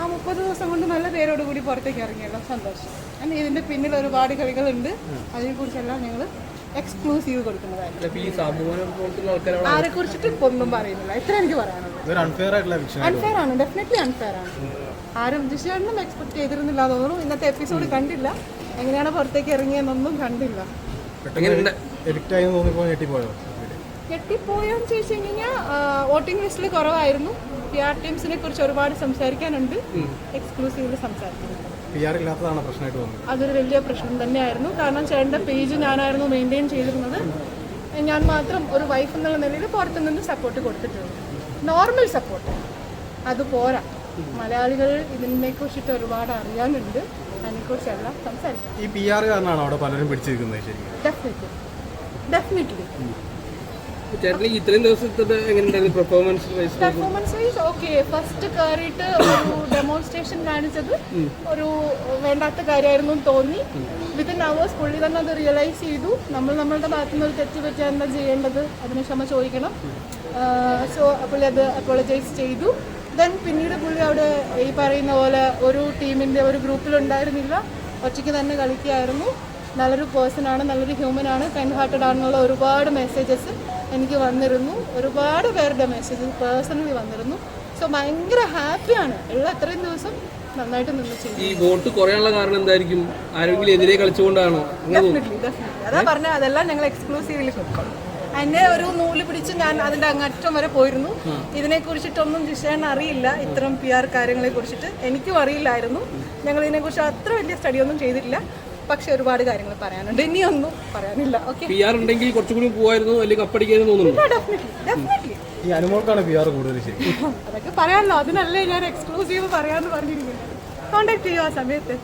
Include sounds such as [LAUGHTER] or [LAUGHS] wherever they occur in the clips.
ആ മുപ്പത് ദിവസം കൊണ്ട് നല്ല പേരോട് കൂടി പുറത്തേക്ക് ഇറങ്ങിയല്ലോ. സന്തോഷം. and ഇതിന്റെ പിന്നിൽ ഒരുപാട് കളികളുണ്ട്. അതിനെക്കുറിച്ചെല്ലാം ഞങ്ങൾ എക്സ്ക്ലൂസീവ് കൊടുക്കുന്നതായിരുന്നു. ആരെ കുറിച്ചിട്ട് ഇപ്പൊ ഒന്നും പറയുന്നില്ല. ഇത്ര എനിക്ക് പറയാനുള്ളത് അൺഫെയർ ആണ്. ഡെഫിനറ്റ്ലി അൺഫെയർ ആണ്. ആരും ദിശയൊന്നും എക്സ്പെക്ട് ചെയ്തിരുന്നില്ല തോന്നുന്നു. ഇന്നത്തെ എപ്പിസോഡ് കണ്ടില്ല. എങ്ങനെയാണ് പുറത്തേക്ക് ഇറങ്ങിയെന്നൊന്നും കണ്ടില്ല. ഞെട്ടിപ്പോയോന്ന് ചോദിച്ചു കഴിഞ്ഞാൽ വോട്ടിംഗ് ലിസ്റ്റിൽ കുറവായിരുന്നു. പി ആർ ടീംസിനെ കുറിച്ച് ഒരുപാട് സംസാരിക്കാനുണ്ട്. എക്സ്ക്ലൂസീവ് സംസാരിക്കുന്നു. അതൊരു വലിയ പ്രശ്നം തന്നെയായിരുന്നു. കാരണം ചേട്ടന്റെ പേജ് ഞാനായിരുന്നു മെയിന്റെയിൻ ചെയ്തിരുന്നത്. ഞാൻ മാത്രം ഒരു വൈഫ് എന്നുള്ള നിലയിൽ പുറത്തു നിന്ന് സപ്പോർട്ട് കൊടുത്തിട്ടുണ്ട്. നോർമൽ സപ്പോർട്ട് അത് പോരാ. മലയാളികൾ ഇതിനെ കുറിച്ചിട്ട് ഒരുപാട് അറിയാനുണ്ട്. അതിനെക്കുറിച്ചെല്ലാം സംസാരിക്കാം. ഈ പി ആർ കാരണമാണ് അവിടെ പലരും പിടിച്ചിരിക്കുന്നത്? ശരി definitely definitely performance wise performance wise okay first കയറിയിട്ട് ഒരു ഡെമോൺസ്ട്രേഷൻ കാണിച്ചത് ഒരു വേണ്ടാത്ത കാര്യമായിരുന്നു തോന്നി. വിത്തിൻ അവേഴ്സ് പുള്ളി തന്നെ അത് റിയലൈസ് ചെയ്തു. നമ്മൾ നമ്മളുടെ ഭാഗത്തു നിന്ന് ഒരു തെറ്റ് പറ്റിയാൽ എന്താ ചെയ്യേണ്ടത്? അതിന് ക്ഷമ ചോദിക്കണം. സോ പുള്ളി അത് അപ്പോളജൈസ് ചെയ്തു. ദെൻ പിന്നീട് പുള്ളി അവിടെ ഈ പറയുന്ന പോലെ ഒരു ടീമിന്റെ ഒരു ഗ്രൂപ്പിലുണ്ടായിരുന്നില്ല ഒറ്റയ്ക്ക് തന്നെ കളിക്കുകയായിരുന്നു. നല്ലൊരു പേഴ്സൺ ആണ് നല്ലൊരു ഹ്യൂമൻ ആണ്. കൈൻഡ് ഹാർട്ടഡ് ആണെന്നുള്ള ഒരുപാട് മെസ്സേജസ് എനിക്ക് വന്നിരുന്നു. ഒരുപാട് പേരുടെ മെസ്സേജ് പേഴ്സണലി വന്നിരുന്നു. സോ ഭയങ്കര ഹാപ്പിയാണ് ഉള്ള അത്രയും ദിവസം നന്നായിട്ട് നിന്ന് ഈ വോട്ട് കുറയാനുള്ള കാരണം എന്തായിരിക്കും? ആരെങ്കിലും എതിരെ കളിച്ചുകൊണ്ടാണോ? അതാ പറഞ്ഞ അതെല്ലാം ഞങ്ങൾ എക്സ്ക്ലൂസീവ്ലി കൊടുക്കണം എന്നെ ഒരു നൂൽ പിടിച്ച് ഞാൻ അതിന്റെ അങ്ങറ്റം വരെ പോയിരുന്നു. ഇതിനെ കുറിച്ചിട്ടൊന്നും ജിഷേൻ അറിയില്ല. ഇത്തരം പി ആർ കാര്യങ്ങളെ കുറിച്ചിട്ട് എനിക്കും അറിയില്ലായിരുന്നു. ഞങ്ങൾ ഇതിനെക്കുറിച്ച് അത്ര വലിയ സ്റ്റഡി ഒന്നും ചെയ്തിട്ടില്ല. പക്ഷെ ഒരുപാട് കാര്യങ്ങൾ പറയാനുണ്ട്. ഇനിയൊന്നും പറയാനില്ല. ഓക്കെ പി ആർ ഉണ്ടെങ്കിൽ കുറച്ചുകൂടി പോവായിരുന്നു. അല്ലെങ്കിൽ തോന്നുന്നു. ഡെഫിനറ്റ്ലി ഡെഫിനറ്റ്ലി ഈ അനുമോൾക്കാണ് പി ആർ കൂടുതൽ [LAUGHS] അതൊക്കെ പറയാനല്ലോ അതിനല്ലേ ഞാൻ എക്സ്ക്ലൂസീവ് പറയാന്ന് പറഞ്ഞിരിക്കുന്നത്. കോണ്ടാക്ട് ചെയ്യും ആ സമയത്ത്.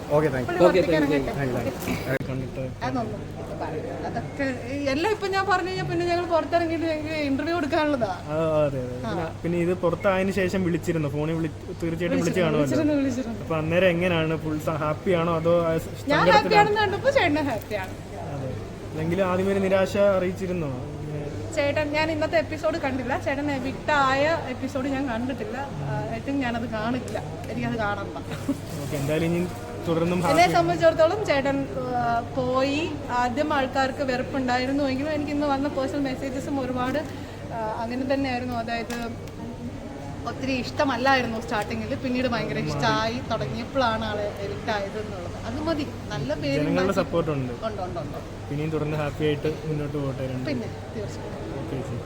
അതൊക്കെ എല്ലാം ഇപ്പൊ ഞാൻ പറഞ്ഞു കഴിഞ്ഞാൽ പിന്നെ ഞങ്ങൾ പുറത്തിറങ്ങിയിട്ട് ഞങ്ങൾക്ക് ഇന്റർവ്യൂ കൊടുക്കാനുള്ളതാ. പിന്നെ- ഇത് പുറത്തായതിന് ശേഷം വിളിച്ചിരുന്നു. ഫോണിൽ തീർച്ചയായിട്ടും വിളിച്ചു കാണുമല്ലോ. വിളിച്ചിരുന്നു അപ്പൊ അന്നേരം എങ്ങനെയാണ്? ഫുൾ ഹാപ്പി ആണോ അതോ ഞാൻ ഹാപ്പി ആണെന്ന് കണ്ടപ്പോ ചേട്ടൻ ഹാപ്പിയാണ്. അതെ. അല്ലെങ്കിൽ ആദ്യമേ നിരാശ അറിയിച്ചിരുന്നോ? ചേട്ടൻ ഞാൻ ഇന്നത്തെ എപ്പിസോഡ് കണ്ടില്ല. ചേട്ടൻ വിട്ടായ എപ്പിസോഡ് ഞാൻ കണ്ടിട്ടില്ല. ഏറ്റവും ഞാനത് കാണില്ല. എനിക്കത് കാണണ്ട തുടർന്നും എന്നെ സംബന്ധിച്ചിടത്തോളം ചേട്ടൻ പോയി. ആദ്യം ആൾക്കാർക്ക് വെറുപ്പുണ്ടായിരുന്നുവെങ്കിലും എനിക്ക് ഇന്ന് വന്ന പേഴ്സണൽ മെസ്സേജസും ഒരുപാട് അങ്ങനെ തന്നെയായിരുന്നു. അതായത് ഒത്തിരി ഇഷ്ടമല്ലായിരുന്നു സ്റ്റാർട്ടിങ്ങിൽ പിന്നീട് ഭയങ്കര ഇഷ്ടമായി തുടങ്ങിയപ്പോഴാണ് ആളെ എവിക്റ്റ് ആയത് എന്നുള്ളത്. അത് മതി. നല്ല പേര് സപ്പോർട്ട് ഉണ്ട്. ഉണ്ട് ഉണ്ട് പിന്നെയും തുടർന്ന് ഹാപ്പി ആയിട്ട് മുന്നോട്ട് പോകട്ടെ പിന്നെ തീർച്ചയായും ഓക്കെ ചേച്ചി